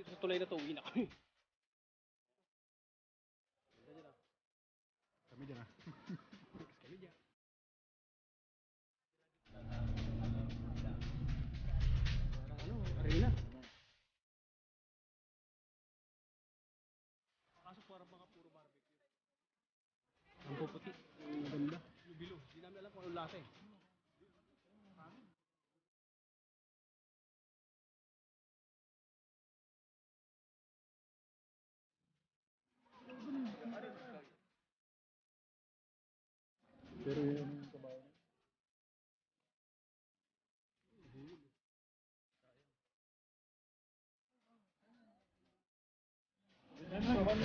dito sa tulay na to, uwi na kami. Kami dyan ah. Kami dyan. Parang ano, arena. Kaso parang mga puro barbecue. Ang puputi. Ang ganda. Yung bilo. Hindi namin alam kung anong lasa eh.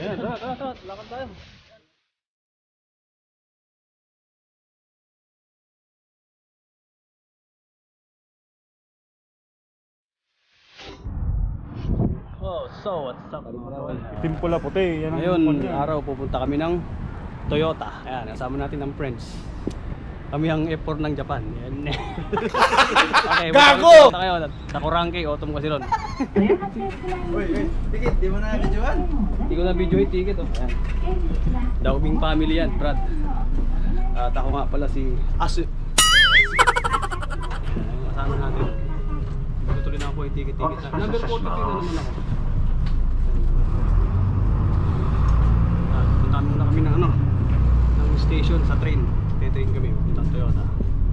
Ayan, tara, tara, tara. Lakad tayo. Oh, so what's up mga? Itim pula puti. Yan ang Ngayon, araw pupunta kami ng Toyota. Ayan, kasama natin ng friends. Kami ang F4 ng Japan. Yan. okay, Gago! Punta kayo. Takurangke, Autumn Kasilon. Uy, uy, tikit, di mo na videoan. Hindi ko na video yung ticket oh. Ayan. Daubing family yan, Brad. At ako nga pala si Asu. Kasama natin. Tutuloy na ako yung ticket-ticket na. Number 42 na naman ako. Punta muna kami ng ano, ng station sa train. Titrain kami, puntang Toyota.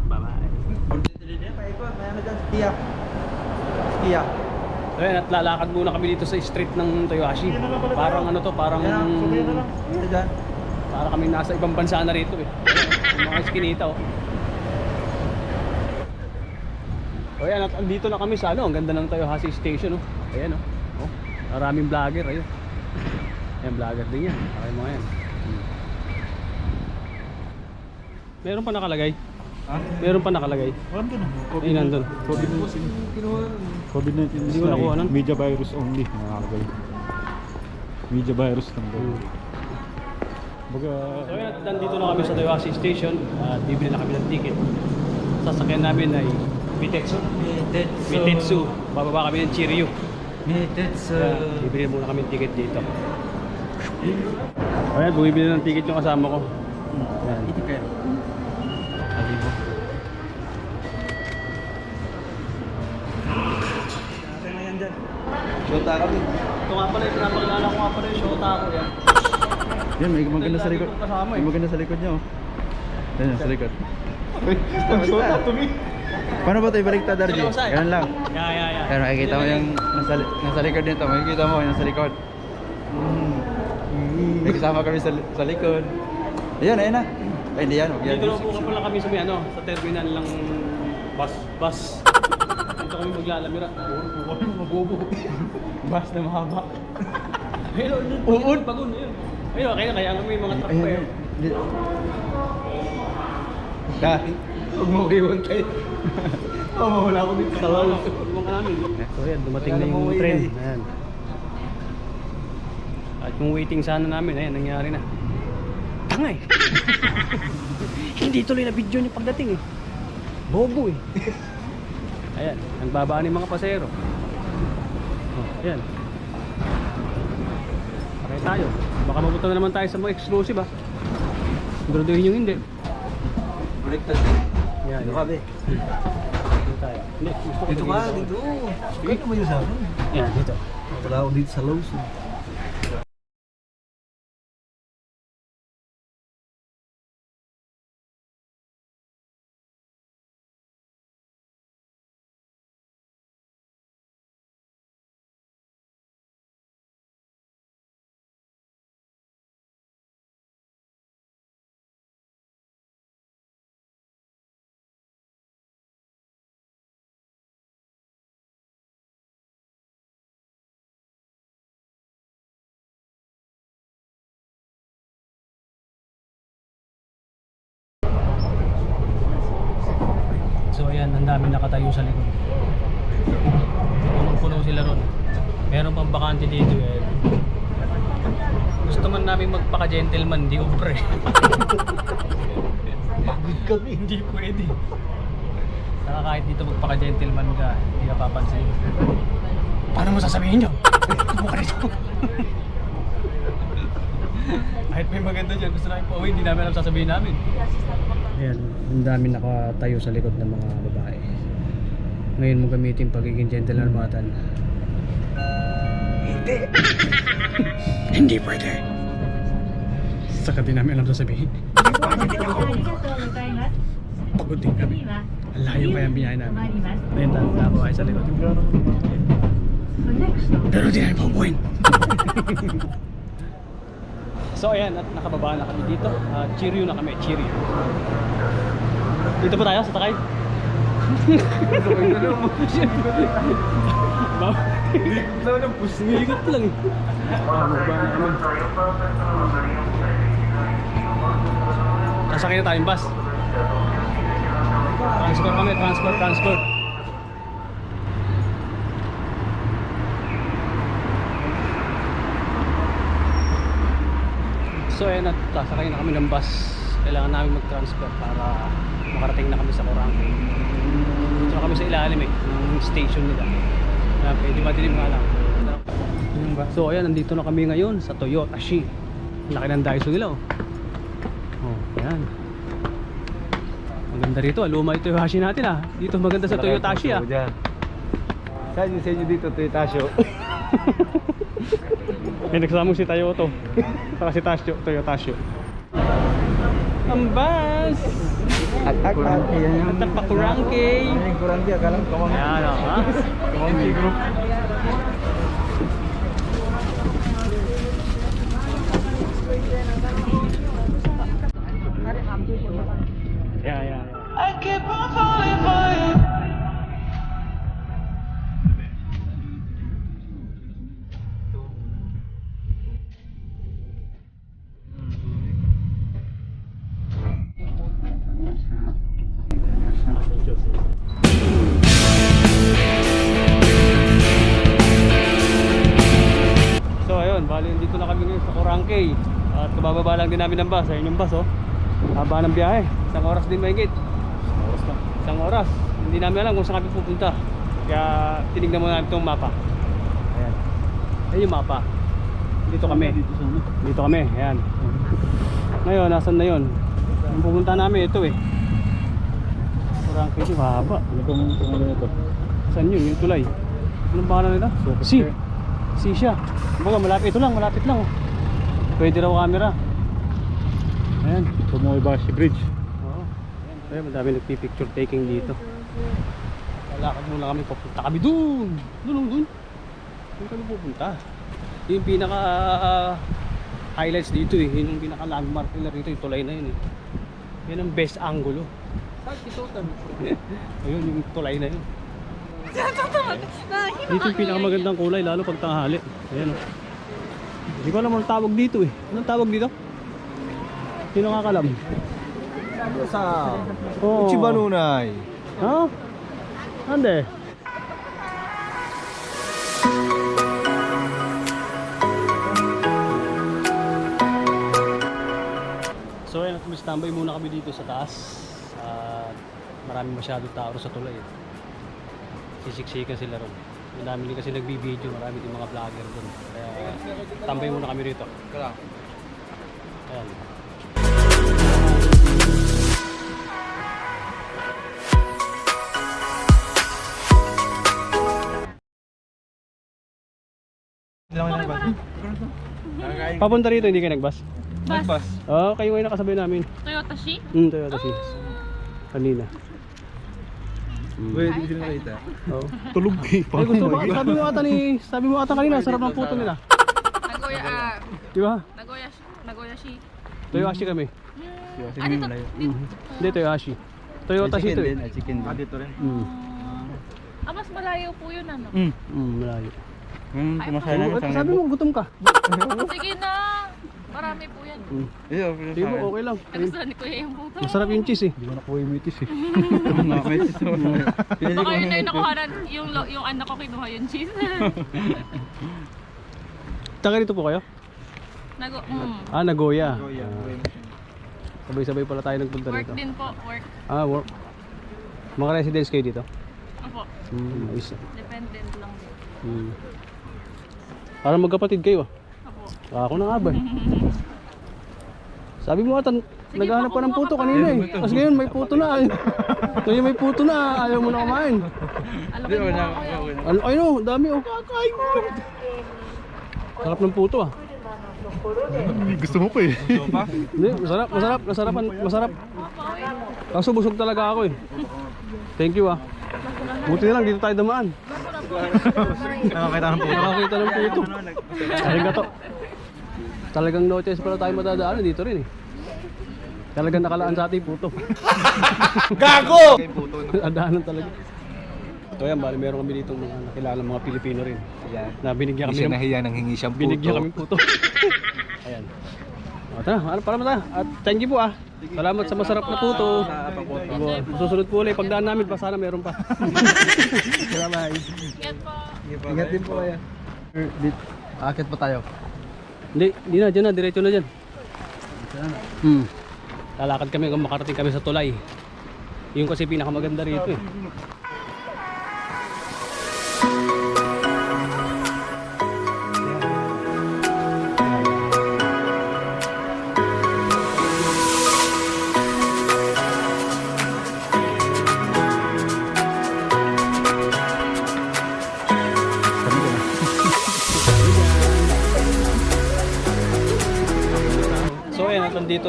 Bye-bye. Ano dyan, Kia. Kia. Ayan, at lalakad muna kami dito sa street ng Toyohashi. Parang ano to, parang... Para kami nasa ibang bansa na rito eh. Yung mga skinita oh. O yan, at andito na kami sa ano, ang ganda ng Toyohashi Station oh. Ayan oh. oh. Maraming vlogger ayun. Ayan, vlogger din yan. Okay mga yan. Hmm. Meron pa nakalagay? Ha? Meron pa nakalagay? Alam ko na. Ay, nandun. COVID-19. COVID-19 Hindi ko nakuha nun. Media virus only. Nakakagay. Media virus lang daw. Hmm. Baga, So yan, nandito na kami sa Toyohashi Station at bibili na kami ng ticket. Sasakyan namin ay Mitetsu. Mitetsu. Bababa kami ng Chiryu. Mitetsu. Kaya, bibili muna kami ng ticket dito. Ayan, bumibili ng ticket yung kasama ko. Ayan. Iti kayo. Shota kami. Ito nga pala pinapakilala ko nga pala yung Shota ko yan. yan, may maganda sa likod. eh. May maganda sa likod niya oh. Yan, sa likod. Shota to me. Paano ba ito ibaliktad, Darji? Eh. Ganun lang. Yeah, yeah, yeah. Kaya makikita mo yung nasa, nasa likod nito. Makikita mo yung nasa likod. May kasama kami sa, sa likod. Ayan, ayan na. Ay, hindi yan. Dito na po pala kami sa may ano, sa terminal ng bus. Bus. Kami maglalamira. Puro po mabobo. Bus na mahaba. Ayun, uun. Bagon, ayun. Ayun, kaya kaya nga may mga truck pa yun. Dahil, huwag mo iwan kayo. Oh, mawala ako dito sa lalo. Ka namin. So yan, dumating na yung train. Ayan. At yung waiting sana namin, ayan, nangyari na. Tangay! Hindi tuloy na video niya pagdating eh. Bobo eh. Ayan, nagbabaan yung mga pasero. Oh, ayan. Okay tayo. Baka mabuta na naman tayo sa mga exclusive ah. Siguraduhin yung hindi. Baliktad. Yan, Dito yan. be. Dito tayo. Hindi, gusto ko Dito ka, dito. Kaya ka mayo sa akin. Yan, dito. Wala ako dito sa Lowe's. Ang dami nakatayo sa likod. Punong-puno sila ron. Meron pang bakante dito eh. Gusto man namin magpaka-gentleman, di upre. Pagod kami. Hindi pwede. Saka kahit dito magpaka-gentleman ka, hindi ka papansin. Paano mo sasabihin nyo? Bukaresto. Kahit may maganda dyan, gusto namin pauwi, hindi namin alam sasabihin namin. Ayan, ang dami nakatayo sa likod ng mga babae. Ngayon mo gamitin pagiging gentleman. Hindi. hindi pwede. Saka din namin alam sasabihin. Pagod din kami. Ang layo kaya ang biyahe namin. Ayun, tama ay sa likod. Pero di namin paupuin. so ayan, at nakababa na kami dito. Uh, Cheerio na kami, Cheerio. Dito po tayo sa Takay. Ba? Ikaw na push Ikot lang eh. Ah, mababa na kami. Sasakay na tayong bus. Transfer kami, transfer, transfer. So ayun sasakay na kami ng bus. Kailangan namin mag-transfer para makarating na kami sa Corangke. Dito na kami sa ilalim eh, ng station nila. Kaya pwede madilim nga lang. So ayan, nandito na kami ngayon sa Toyota Shi. Laki ng Daiso nila oh. Oh, ayan. Maganda rito, ah. luma ito yung Hashi natin ah. Dito maganda sa Toyota Shi ah. Saan yung sa inyo dito, Toyotasyo? May nagsama si Toyota. Saka si Tasyo, Toyota Shi. Ang! At at at. At ang pakurangke! Ayan yung kurang di, akalang kawang... Ayan oh, ha? Kawang group. Corangke At kabababa lang din namin ng bus, ayun yung bus oh. Haba ng biyahe, isang oras din mahigit. Oras na. Isang oras, hindi namin alam kung saan kami pupunta. Kaya tinignan muna namin itong mapa. Ayan, ayun yung mapa. Dito kami, Dito ano? dito kami, ayan. Ngayon, nasan na yun? Yung pupunta namin, ito eh. Corangke ito, haba. Ano pong pangalan nito? Saan yun, yung tulay? Anong pangalan nila? Super Si. Fair. Si siya. Baga malapit, ito lang, malapit lang oh. Pwede raw camera Ayan Tomoebashi Bridge. Oo. Ayan, madami nagpipicture taking dito. Lalakad muna kami, papunta kami dun! Dun, dun, dun. Doon kami pupunta. Yun yung pinaka ah, highlights dito eh. Yun yung pinaka landmark nila rito, yung tulay na yun eh. Yan ang best angulo. Ayun, yung tulay na yun. Dito yung pinakamagandang kulay, lalo pag tanghali. Ayan o. Hindi ko alam anong tawag dito eh. Anong tawag dito? Sino nakakalam? Sa... Oo. Chibanunay. Ha? Ande? So ayun, standby muna kami dito sa taas. At marami masyado tao sa tulay. eh. Sisiksikan sila ron. Madami din kasi nagbibideo, marami din mga vlogger doon. Kaya tambay muna kami rito. Ayan. Papunta rito, hindi kayo nagbus? Bus. Oo, kayo ngayon nakasabay namin. Toyota Shi? Hmm, Toyota si Kanina. Pwede hindi sila nakita. Oo. Tulog eh. Ay, gusto mo, sabi mo ata ni, sabi mo ata kanina, sarap ng puto nila. Nagoya, ah, Di ba? Nagoya, Nagoya Shi. Toyohashi kami. Kasi Ah, dito. Hindi, Toyohashi. Toyota si ito eh. Ah, chicken din. Ah, dito rin. Hmm. Ah, mas malayo po yun, ano? Mm. Hmm, malayo. Hmm, at sa sabi mo, gutom ka. Sige na. Marami po yan. Hmm. Iyo, Di mo, okay lang. Nagustuhan ni Kuya yung puto. Masarap yung cheese eh. Hindi ko nakuha yung mitis eh. May cheese. Pinili Baka yun na yung nakuha na, yung, yung anak ko kinuha yung cheese. Taga rito po kayo? Nago, mm. Ah, Nagoya. Nagoya. Ah, Sabay-sabay pala tayo nagpunta Work rito. din po, work. Ah, work. Mga residence kayo dito? Opo, Hmm, ayos. dependent lang din. Hmm. Para magkapatid kayo. Opo. Ako na nga ba? Sabi mo ata, naghahanap pa ng puto kanina eh. Tapos ngayon may puto na. eh. Ngayon may puto na, ayaw mo na kumain. Ako yan. Ano, ayun oh, dami oh. Kakain mo. Sarap ng puto ah. Gusto mo pa eh. Gusto pa? Hindi, masarap, masarap, masarapan, masarap. Kaso busog talaga ako eh. Thank you ah. Buti na lang dito tayo damaan. Nakakita ng puto. Nakakita ng puto. Arigato. Talagang no choice pala tayo matadaanan dito rin eh. Talagang nakalaan sa ating puto. Gago! Adaanan talaga. Ito yan, bali meron kami dito mga nakilala mga Pilipino rin. Yan. Na binigyan Hindi kami siya ng, nahiya nang hingi siyang puto. binigyan kami puto. Ayan. O, tara, ano para mata. At thank you po ah. Salamat sa masarap na puto. Susunod po ulit. Pagdaan namin pa, sana meron pa. Bye-bye. Ingat po. Ingat din po kaya. Akit pa tayo. Hindi, hindi na, dyan na, diretso na dyan. Hmm. Lalakad kami kung makarating kami sa tulay. Yung kasi pinakamaganda rito eh.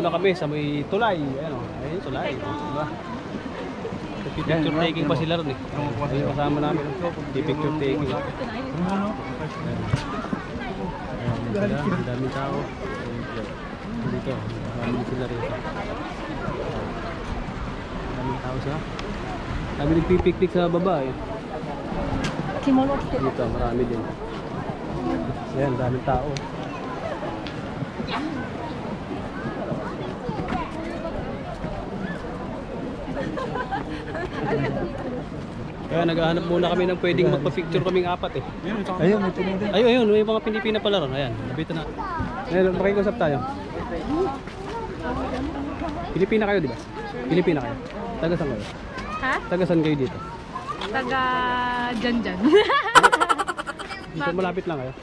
Na kami sa may tulay. Ayan o, ayun tulay. Diba? Picture taking pa sila ron eh. Ayun kasama namin. Picture taking. Ayan. Ayan, sila. Ang daming tao. Dito, marami din sila rito. Ang daming tao sa. Kami nagpipiknik sa baba eh. Dito, marami din. Ayan, daming tao. Kaya naghahanap muna kami ng pwedeng magpa-picture kaming apat eh. Ayun, may tuloy din. Ayun, ayun, may mga Pilipina pala ron. Ayan, nabito na. Ayan, makikusap tayo. Pilipina kayo, di ba? Pilipina kayo. Taga saan kayo? Ha? Taga saan kayo dito? Taga dyan dyan. Dito malapit lang kayo.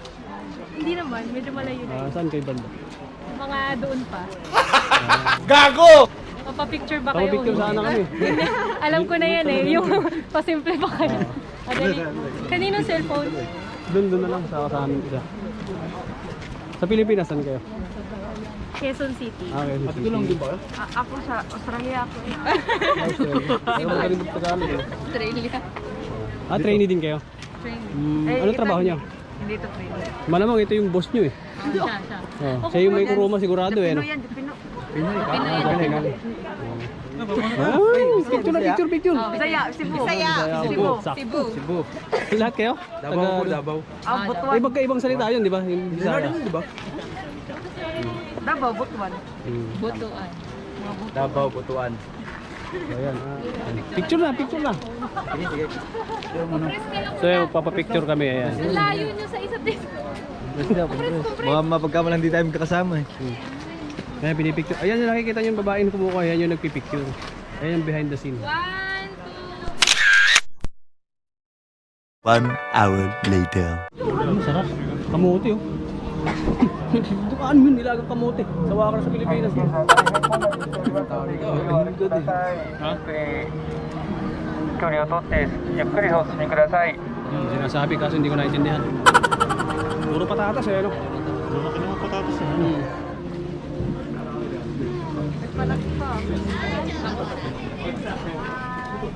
Hindi naman, medyo malayo na Ah, saan kayo banda? Mga doon pa. Gago! Papapicture ba kayo? Papapicture sana na. kami. Alam ko na yan eh, yung pasimple pa kayo. Ah, dali. Kaninong cellphone? Doon, doon na lang sa sa amin isa. Sa Pilipinas, saan kayo? Quezon City. Ah, okay. At ito lang din ba? A- ako sa Australia ako mag Tagalog eh. Australia. Ah, trainee din kayo? Eh, anong ito trabaho niyo? Hindi to training. Malamang ito yung boss niyo eh. Ah, siya, siya. Oh, siya yung may kuruma sigurado eh. No? Pinoy yan, Pinoy. Pinoy ka? Ah, galing. Ah, picture na, picture, picture. Bisaya, Cebu. Bisaya. Cebu. Sakto. Cebu. Lahat kayo? Davao po, Davao. Ah, Butuan. Ibang kaibang salita yun, di ba? Bisaya. di ba? Davao, Butuan. Hmm. Butuan. Davao, Butuan. Ayan. ah. Picture na, picture na. Sige, sige. So, papapicture kami, ayan. Layo nyo sa isa't isa. Mga mapagkamalang di tayo magkakasama eh. Ayan, pinipicture. Ayan yung nakikita niyo yung babae na kumukuha, ayan yung nagpipicture. Ayan yung behind the scene. One, two, One hour later. Ano, sarap. Kamote, oh. Dukaan yun, nilagang kamote. Sawa ka na sa Pilipinas. Eh. Ha? 距離をとってゆっくりお進みください。 Yung sinasabi kaso hindi ko naintindihan. Puro patatas eh, ano? Puro mga patatas eh. Hmm.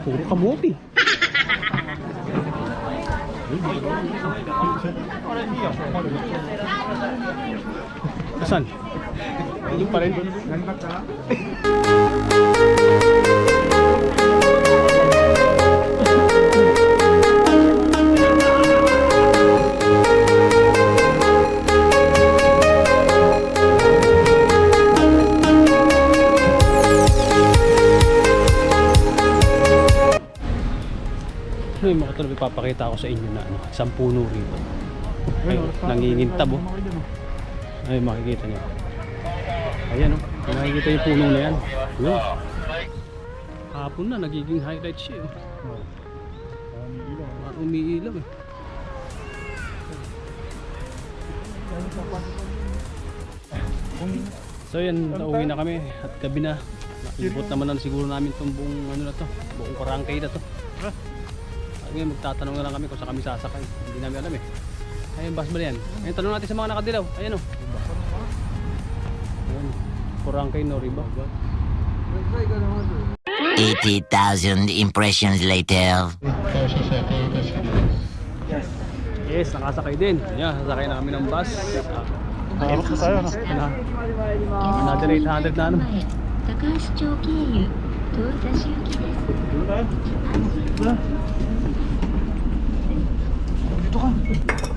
Puro kamote. Saan? Doon pa rin. Yung mga tulad ipapakita ko sa inyo na ano, isang puno rito. Ay, nangingintab oh. Ay, makikita niyo. Ayan oh, kung makikita yung puno na yan. Yun. Hapon na, nagiging highlight siya oh. Parang umiilaw eh. So yan, nauwi na kami at gabi na. Naibot naman na siguro namin itong buong ano na to, buong Parangkay na to. Ngayon magtatanong na lang kami kung saan kami sasakay. Hindi namin alam eh. Ayun, bus ba yan? Ayun, tanong natin sa mga nakadilaw. Ayun o. Oh. Ayun. Kurangkay no, riba. 80,000 impressions later. Yes. Yes, nakasakay din. Yan, sasakay na kami ng bus. Nakarap na tayo, no? Ah. Another 800 na ano. Takashi Chokiyu, Totas Yuki. Dito ka.